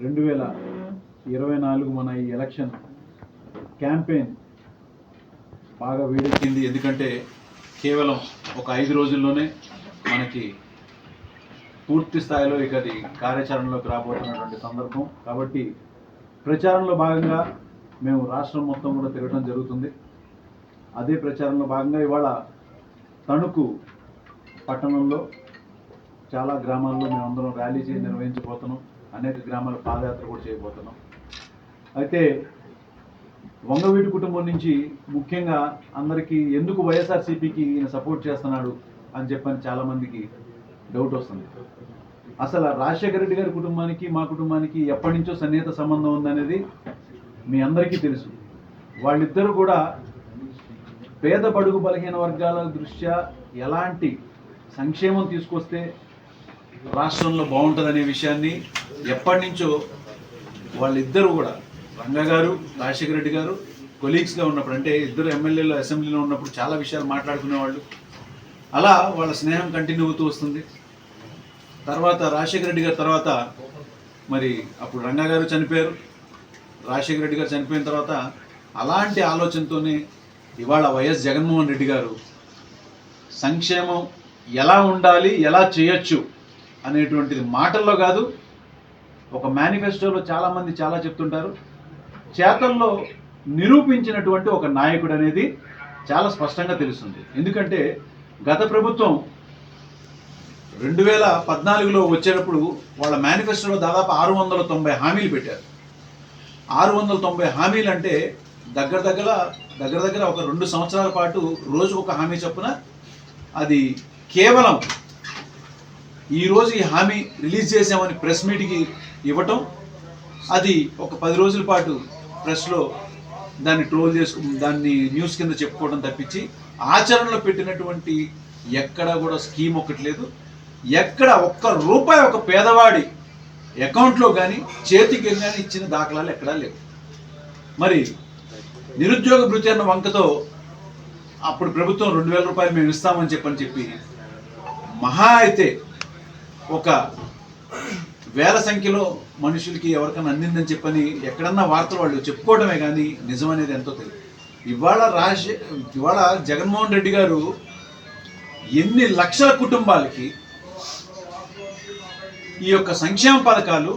రెండు వేల ఇరవై నాలుగు మన ఈ ఎలక్షన్ క్యాంపెయిన్ బాగా వేడెక్కింది ఎందుకంటే కేవలం ఒక ఐదు రోజుల్లోనే మనకి పూర్తి స్థాయిలో ఇక అది కార్యాచరణలోకి రాబోతున్నటువంటి సందర్భం. కాబట్టి ప్రచారంలో భాగంగా మేము రాష్ట్రం మొత్తం కూడా తిరగడం జరుగుతుంది. అదే ప్రచారంలో భాగంగా ఇవాళ తణుకు పట్టణంలో చాలా గ్రామాల్లో మేమందరం ర్యాలీ చేసి నిర్వహించబోతున్నాం. అనేక గ్రామాల పాదయాత్ర కూడా చేయబోతున్నాం. అయితే వంగవీటి కుటుంబం నుంచి ముఖ్యంగా అందరికీ ఎందుకు వైఎస్ఆర్సీపీకి ఈయన సపోర్ట్ చేస్తున్నాడు అని చెప్పని చాలామందికి డౌట్ వస్తుంది. అసలు రాజశేఖర రెడ్డి గారి కుటుంబానికి మా కుటుంబానికి ఎప్పటి నుంచో సన్నిహిత సంబంధం ఉందనేది మీ అందరికీ తెలుసు. వాళ్ళిద్దరూ కూడా పేద బడుగు బలహీన వర్గాల దృష్ట్యా ఎలాంటి సంక్షేమం తీసుకొస్తే రాష్ట్రంలో బాగుంటుందనే విషయాన్ని ఎప్పటి నుంచో వాళ్ళిద్దరూ కూడా రంగా గారు రాజశేఖర రెడ్డి గారు కొలీగ్స్గా ఉన్నప్పుడు అంటే ఇద్దరు ఎమ్మెల్యేలు అసెంబ్లీలో ఉన్నప్పుడు చాలా విషయాలు మాట్లాడుకునేవాళ్ళు. అలా వాళ్ళ స్నేహం కంటిన్యూ అవుతూ వస్తుంది. తర్వాత రాజశేఖర రెడ్డి గారి తర్వాత మరి అప్పుడు రంగా గారు చనిపోయారు. రాజశేఖర రెడ్డి గారు చనిపోయిన తర్వాత అలాంటి ఆలోచనతోనే ఇవాళ వైఎస్ జగన్మోహన్ రెడ్డి గారు సంక్షేమం ఎలా ఉండాలి ఎలా చేయొచ్చు అనేటువంటిది మాటల్లో కాదు ఒక మేనిఫెస్టోలో చాలామంది చాలా చెప్తుంటారు. చేతల్లో నిరూపించినటువంటి ఒక నాయకుడు అనేది చాలా స్పష్టంగా తెలుస్తుంది. ఎందుకంటే గత ప్రభుత్వం రెండు వేల పద్నాలుగులో వచ్చేటప్పుడు వాళ్ళ మేనిఫెస్టోలో దాదాపు ఆరు వందల తొంభై హామీలు పెట్టారు. ఆరు వందల తొంభై హామీలు అంటే దగ్గర దగ్గర దగ్గర దగ్గర ఒక రెండు సంవత్సరాల పాటు రోజు ఒక హామీ చొప్పున అది కేవలం ఈరోజు ఈ హామీ రిలీజ్ చేసామని ప్రెస్ మీట్కి ఇవ్వటం అది ఒక పది రోజుల పాటు ప్రెస్లో దాన్ని ట్రోల్ చేసుకు దాన్ని న్యూస్ కింద చెప్పుకోవడం తప్పించి ఆచరణలో పెట్టినటువంటి ఎక్కడా కూడా స్కీమ్ ఒకటి లేదు. ఎక్కడ ఒక్క రూపాయి ఒక పేదవాడి అకౌంట్లో కానీ చేతికి కానీ ఇచ్చిన దాఖలాలు ఎక్కడా లేవు. మరి నిరుద్యోగ భృతి అన్న వంకతో అప్పుడు ప్రభుత్వం రెండు వేల రూపాయలు మేము ఇస్తామని చెప్పని చెప్పి మహా అయితే ఒక వేల సంఖ్యలో మనుషులకి ఎవరికైనా అందిందని చెప్పని ఎక్కడన్నా వార్తలు వాళ్ళు చెప్పుకోవడమే కానీ నిజం అనేది ఎంతో తెలియదు. ఇవాళ రాజ ఇవాళ జగన్మోహన్ రెడ్డి గారు ఎన్ని లక్షల కుటుంబాలకి ఈ యొక్క సంక్షేమ పథకాలు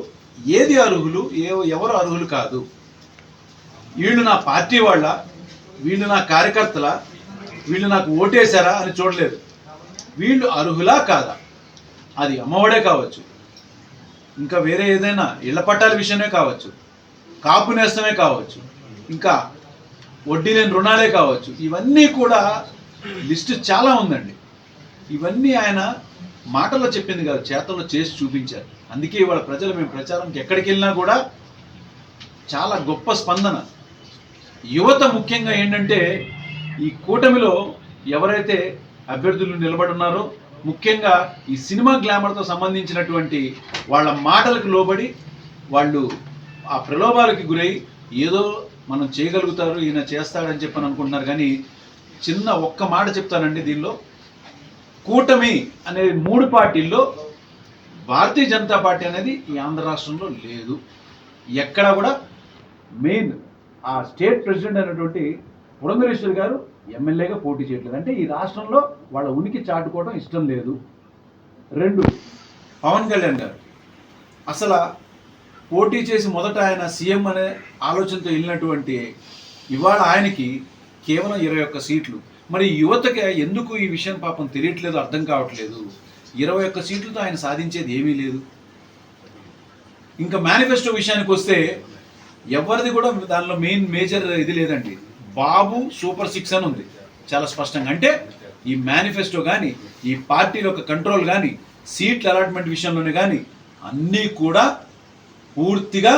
ఏది అర్హులు ఏ ఎవరు అర్హులు కాదు. వీళ్ళు నా పార్టీ వాళ్ళ వీళ్ళు నా కార్యకర్తల వీళ్ళు నాకు ఓటేశారా అని చూడలేదు. వీళ్ళు అర్హులా కాదా? అది అమ్మఒడే కావచ్చు. ఇంకా వేరే ఏదైనా ఇళ్ళ పట్టాల విషయమే కావచ్చు. కాపు నేస్తమే కావచ్చు. ఇంకా వడ్డీ లేని రుణాలే కావచ్చు. ఇవన్నీ కూడా లిస్ట్ చాలా ఉందండి. ఇవన్నీ ఆయన మాటల్లో చెప్పింది కాదు చేతల్లో చేసి చూపించారు. అందుకే ఇవాళ ప్రజలు మేము ప్రచారంకి ఎక్కడికి వెళ్ళినా కూడా చాలా గొప్ప స్పందన. యువత ముఖ్యంగా ఏంటంటే ఈ కూటమిలో ఎవరైతే అభ్యర్థులు నిలబడున్నారో ముఖ్యంగా ఈ సినిమా గ్లామర్తో సంబంధించినటువంటి వాళ్ళ మాటలకు లోబడి వాళ్ళు ఆ ప్రలోభాలకి గురై ఏదో మనం చేయగలుగుతారు ఈయన చేస్తాడని చెప్పని అనుకుంటున్నారు. కానీ చిన్న ఒక్క మాట చెప్తానండి దీనిలో. కూటమి అనే మూడు పార్టీల్లో భారతీయ జనతా పార్టీ అనేది ఈ ఆంధ్ర రాష్ట్రంలో లేదు. ఎక్కడా కూడా మెయిన్ ఆ స్టేట్ ప్రెసిడెంట్ అయినటువంటి పురంధరేశ్వరి గారు ఎమ్మెల్యేగా పోటీ చేయట్లేదు. అంటే ఈ రాష్ట్రంలో వాళ్ళ ఉనికి చాటుకోవడం ఇష్టం లేదు. రెండు పవన్ కళ్యాణ్ గారు అసలు పోటీ చేసి మొదట ఆయన సీఎం అనే ఆలోచనతో వెళ్ళినటువంటి ఇవాళ ఆయనకి కేవలం ఇరవై ఒక్క సీట్లు. మరి యువతకి ఎందుకు ఈ విషయం పాపం తెలియట్లేదు అర్థం కావట్లేదు? ఇరవై ఒక్క సీట్లతో ఆయన సాధించేది ఏమీ లేదు. ఇంకా మేనిఫెస్టో విషయానికి వస్తే ఎవరిది కూడా దానిలో మెయిన్ మేజర్ ఇది లేదండి. బాబు సూపర్ సిక్స్ అని ఉంది. చాలా స్పష్టంగా. అంటే ఈ మేనిఫెస్టో కానీ ఈ పార్టీల యొక్క కంట్రోల్ కానీ సీట్ల అలాట్మెంట్ విషయంలోనే కానీ అన్నీ కూడా పూర్తిగా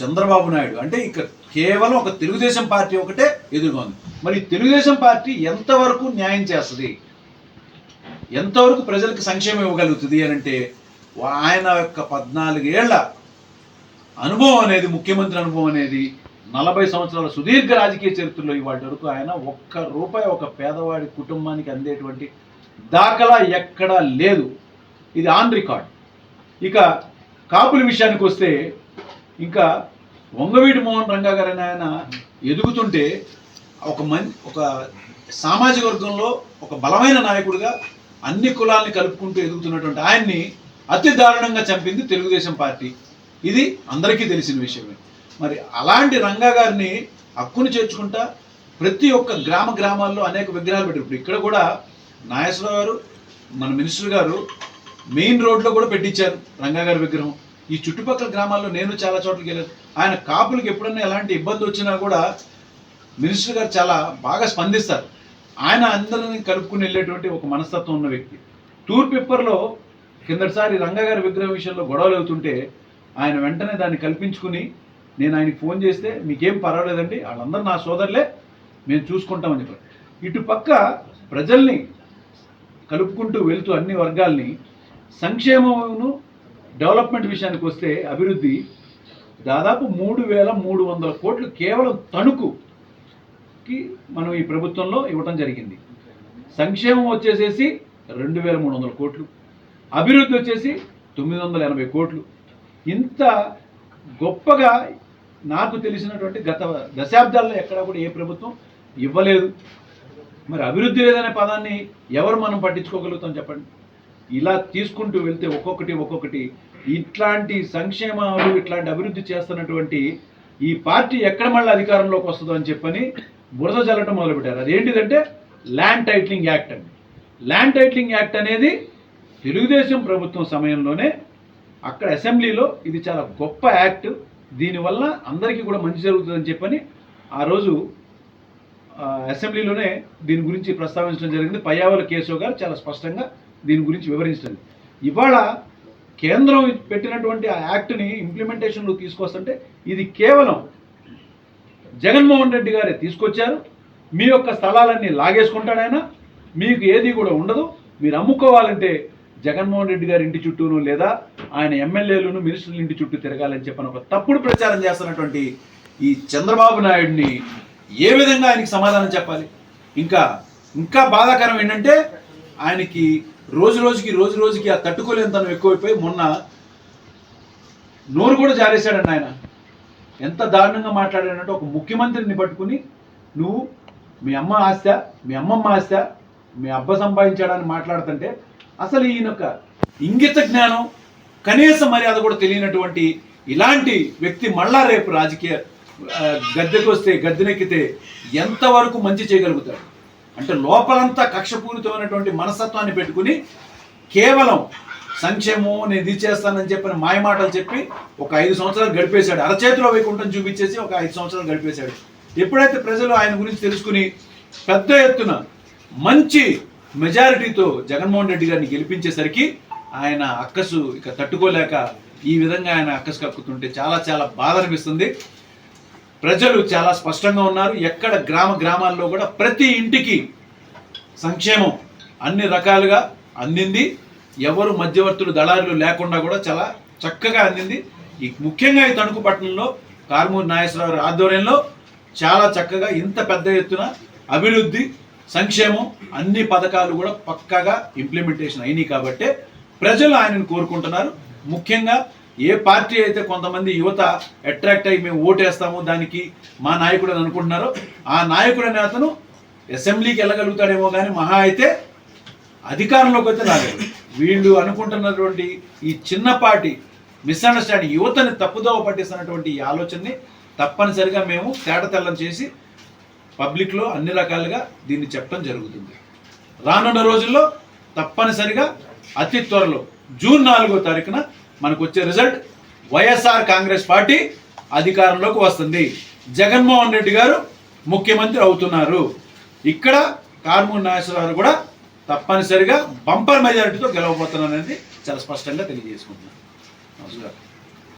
చంద్రబాబు నాయుడు. అంటే ఇక కేవలం ఒక తెలుగుదేశం పార్టీ ఒకటే ఎదురుగా ఉంది. మరి తెలుగుదేశం పార్టీ ఎంతవరకు న్యాయం చేస్తుంది? ఎంతవరకు ప్రజలకు సంక్షేమం ఇవ్వగలుగుతుంది అని అంటే ఆయన యొక్క పద్నాలుగేళ్ళ అనుభవం అనేది ముఖ్యమంత్రి అనుభవం అనేది నలభై సంవత్సరాల సుదీర్ఘ రాజకీయ చరిత్రలో ఇవాటి వరకు ఆయన ఒక్క రూపాయి ఒక పేదవాడి కుటుంబానికి అందేటువంటి దాఖలా ఎక్కడా లేదు. ఇది ఆన్ రికార్డ్. ఇక కాపుల విషయానికి వస్తే ఇంకా వంగవీటి మోహన్ రంగా గారు ఆయన ఎదుగుతుంటే ఒక మం ఒక సామాజిక వర్గంలో ఒక బలమైన నాయకుడిగా అన్ని కులాల్ని కలుపుకుంటూ ఎదుగుతున్నటువంటి ఆయన్ని అతి దారుణంగా చంపింది తెలుగుదేశం పార్టీ. ఇది అందరికీ తెలిసిన విషయమే. మరి అలాంటి రంగా గారిని హక్కును చేర్చుకుంటా ప్రతి ఒక్క గ్రామ గ్రామాల్లో అనేక విగ్రహాలు పెట్టారు. ఇప్పుడు ఇక్కడ కూడా నాగేశ్వరరావు గారు మన మినిస్టర్ గారు మెయిన్ రోడ్లో కూడా పెట్టించారు రంగా గారి విగ్రహం. ఈ చుట్టుపక్కల గ్రామాల్లో నేను చాలా చోట్లకి వెళ్ళాను. ఆయన కాపులకు ఎప్పుడన్నా ఎలాంటి ఇబ్బంది వచ్చినా కూడా మినిస్టర్ గారు చాలా బాగా స్పందిస్తారు. ఆయన అందరిని కలుపుకుని వెళ్ళేటువంటి ఒక మనస్తత్వం ఉన్న వ్యక్తి. టూర్ పేపర్లో కిందటిసారి రంగా గారి విగ్రహం విషయంలో గొడవలు అవుతుంటే ఆయన వెంటనే దాన్ని కల్పించుకుని నేను ఆయనకి ఫోన్ చేస్తే మీకేం పర్వాలేదండి వాళ్ళందరూ నా సోదరులే మేము చూసుకుంటామని చెప్పారు. ఇటు పక్క ప్రజల్ని కలుపుకుంటూ వెళ్తూ అన్ని వర్గాల్ని సంక్షేమమును డెవలప్మెంట్ విషయానికి వస్తే అభివృద్ధి దాదాపు మూడు వేల మూడు వందల కోట్లు కేవలం తణుకుకి మనం ఈ ప్రభుత్వంలో ఇవ్వటం జరిగింది. సంక్షేమం వచ్చేసేసి రెండు వేల మూడు వందల కోట్లు. అభివృద్ధి వచ్చేసి తొమ్మిది వందల ఎనభై కోట్లు. ఇంత గొప్పగా నాకు తెలిసినటువంటి గత దశాబ్దాల్లో ఎక్కడా కూడా ఏ ప్రభుత్వం ఇవ్వలేదు. మరి అభివృద్ధి లేదనే పదాన్ని ఎవరు మనం పట్టించుకోగలుగుతాం చెప్పండి? ఇలా తీసుకుంటూ వెళ్తే ఒక్కొక్కటి ఒక్కొక్కటి ఇట్లాంటి సంక్షేమాలు ఇట్లాంటి అభివృద్ధి చేస్తున్నటువంటి ఈ పార్టీ ఎక్కడ మళ్ళీ అధికారంలోకి వస్తుందో అని చెప్పని బురద చల్లటం మొదలుపెట్టారు. అదేంటిదంటే ల్యాండ్ టైటిలింగ్ యాక్ట్ అండి. ల్యాండ్ టైటిలింగ్ యాక్ట్ అనేది తెలుగుదేశం ప్రభుత్వం సమయంలోనే అక్కడ అసెంబ్లీలో ఇది చాలా గొప్ప యాక్ట్. దీనివల్ల అందరికీ కూడా మంచి జరుగుతుందని చెప్పని ఆ రోజు అసెంబ్లీలోనే దీని గురించి ప్రస్తావించడం జరిగింది. పయ్యావల కేశవ్ గారు చాలా స్పష్టంగా దీని గురించి వివరించడం ఇవాళ కేంద్రం పెట్టినటువంటి ఆ యాక్ట్ని ఇంప్లిమెంటేషన్లో తీసుకొస్తుంటే ఇది కేవలం జగన్మోహన్ రెడ్డి గారే తీసుకొచ్చారు. మీ యొక్క స్థలాలన్నీ లాగేసుకుంటాడు ఆయన. మీకు ఏది కూడా ఉండదు. మీరు అమ్ముకోవాలంటే జగన్మోహన్ రెడ్డి గారి ఇంటి చుట్టూను లేదా ఆయన ఎమ్మెల్యేలను మినిస్టర్ల ఇంటి చుట్టూ తిరగాలని చెప్పని ఒక తప్పుడు ప్రచారం చేస్తున్నటువంటి ఈ చంద్రబాబు నాయుడిని ఏ విధంగా ఆయనకి సమాధానం చెప్పాలి? ఇంకా ఇంకా బాధాకరం ఏంటంటే ఆయనకి రోజు రోజుకి రోజు రోజుకి ఆ తట్టుకోలేనితనం ఎక్కువైపోయి మొన్న నోరు కూడా జారేశాడండి ఆయన. ఎంత దారుణంగా మాట్లాడాడంటే ఒక ముఖ్యమంత్రిని పట్టుకుని నువ్వు మీ అమ్మ ఆస్త మీ అమ్మమ్మ ఆస్త మీ అబ్బ సంపాదించాడని మాట్లాడుతుంటే అసలు ఈయన యొక్క ఇంగిత జ్ఞానం కనీస మర్యాద కూడా తెలియనటువంటి ఇలాంటి వ్యక్తి మళ్ళా రేపు రాజకీయ గద్దెకి వస్తే గద్దెనెక్కితే ఎంతవరకు మంచి చేయగలుగుతాడు? అంటే లోపలంతా కక్షపూరితమైనటువంటి మనస్తత్వాన్ని పెట్టుకుని కేవలం సంక్షేమం నేను ఇది చేస్తానని చెప్పిన మాయమాటలు చెప్పి ఒక ఐదు సంవత్సరాలు గడిపేశాడు. అరచేతిలో వైకుంఠం చూపించేసి ఒక ఐదు సంవత్సరాలు గడిపేశాడు. ఎప్పుడైతే ప్రజలు ఆయన గురించి తెలుసుకుని పెద్ద ఎత్తున మంచి మెజారిటీతో జగన్మోహన్ రెడ్డి గారిని గెలిపించేసరికి ఆయన అక్కసు ఇక తట్టుకోలేక ఈ విధంగా ఆయన అక్కసు కక్కుతుంటే చాలా చాలా బాధ అనిపిస్తుంది. ప్రజలు చాలా స్పష్టంగా ఉన్నారు. ఎక్కడ గ్రామ గ్రామాల్లో కూడా ప్రతి ఇంటికి సంక్షేమం అన్ని రకాలుగా అందింది. ఎవరు మధ్యవర్తులు దళారులు లేకుండా కూడా చాలా చక్కగా అందింది. ఈ ముఖ్యంగా ఈ తణుకు పట్టణంలో కార్మూరి నాగేశ్వరరావు ఆధ్వర్యంలో చాలా చక్కగా ఇంత పెద్ద ఎత్తున అభివృద్ధి సంక్షేమం అన్ని పథకాలు కూడా పక్కాగా ఇంప్లిమెంటేషన్ అయినాయి కాబట్టే ప్రజలు ఆయనను కోరుకుంటున్నారు. ముఖ్యంగా ఏ పార్టీ అయితే కొంతమంది యువత అట్రాక్ట్ అయ్యి మేము ఓటేస్తాము దానికి మా నాయకుడు అని అనుకుంటున్నారో ఆ నాయకుడు అనే అతను అసెంబ్లీకి వెళ్ళగలుగుతాడేమో కానీ మహా అయితే అధికారంలోకి అయితే రాలేదు. వీళ్ళు అనుకుంటున్నటువంటి ఈ చిన్నపాటి మిస్అండర్స్టాండింగ్ యువతని తప్పుదోవ పట్టిస్తున్నటువంటి ఈ ఆలోచనని తప్పనిసరిగా మేము తేటతెల్లం చేసి పబ్లిక్లో అన్ని రకాలుగా దీన్ని చెప్పడం జరుగుతుంది. రానున్న రోజుల్లో తప్పనిసరిగా అతి త్వరలో జూన్ నాలుగో తారీఖున మనకు వచ్చే రిజల్ట్ వైఎస్ఆర్ కాంగ్రెస్ పార్టీ అధికారంలోకి వస్తుంది. జగన్మోహన్ రెడ్డి గారు ముఖ్యమంత్రి అవుతున్నారు. ఇక్కడ కార్మూర్ నాగేశ్వరరావు కూడా తప్పనిసరిగా బంపర్ మెజారిటీతో గెలవబోతున్నారనేది చాలా స్పష్టంగా తెలియజేసుకుంటున్నాను. నమస్కారం.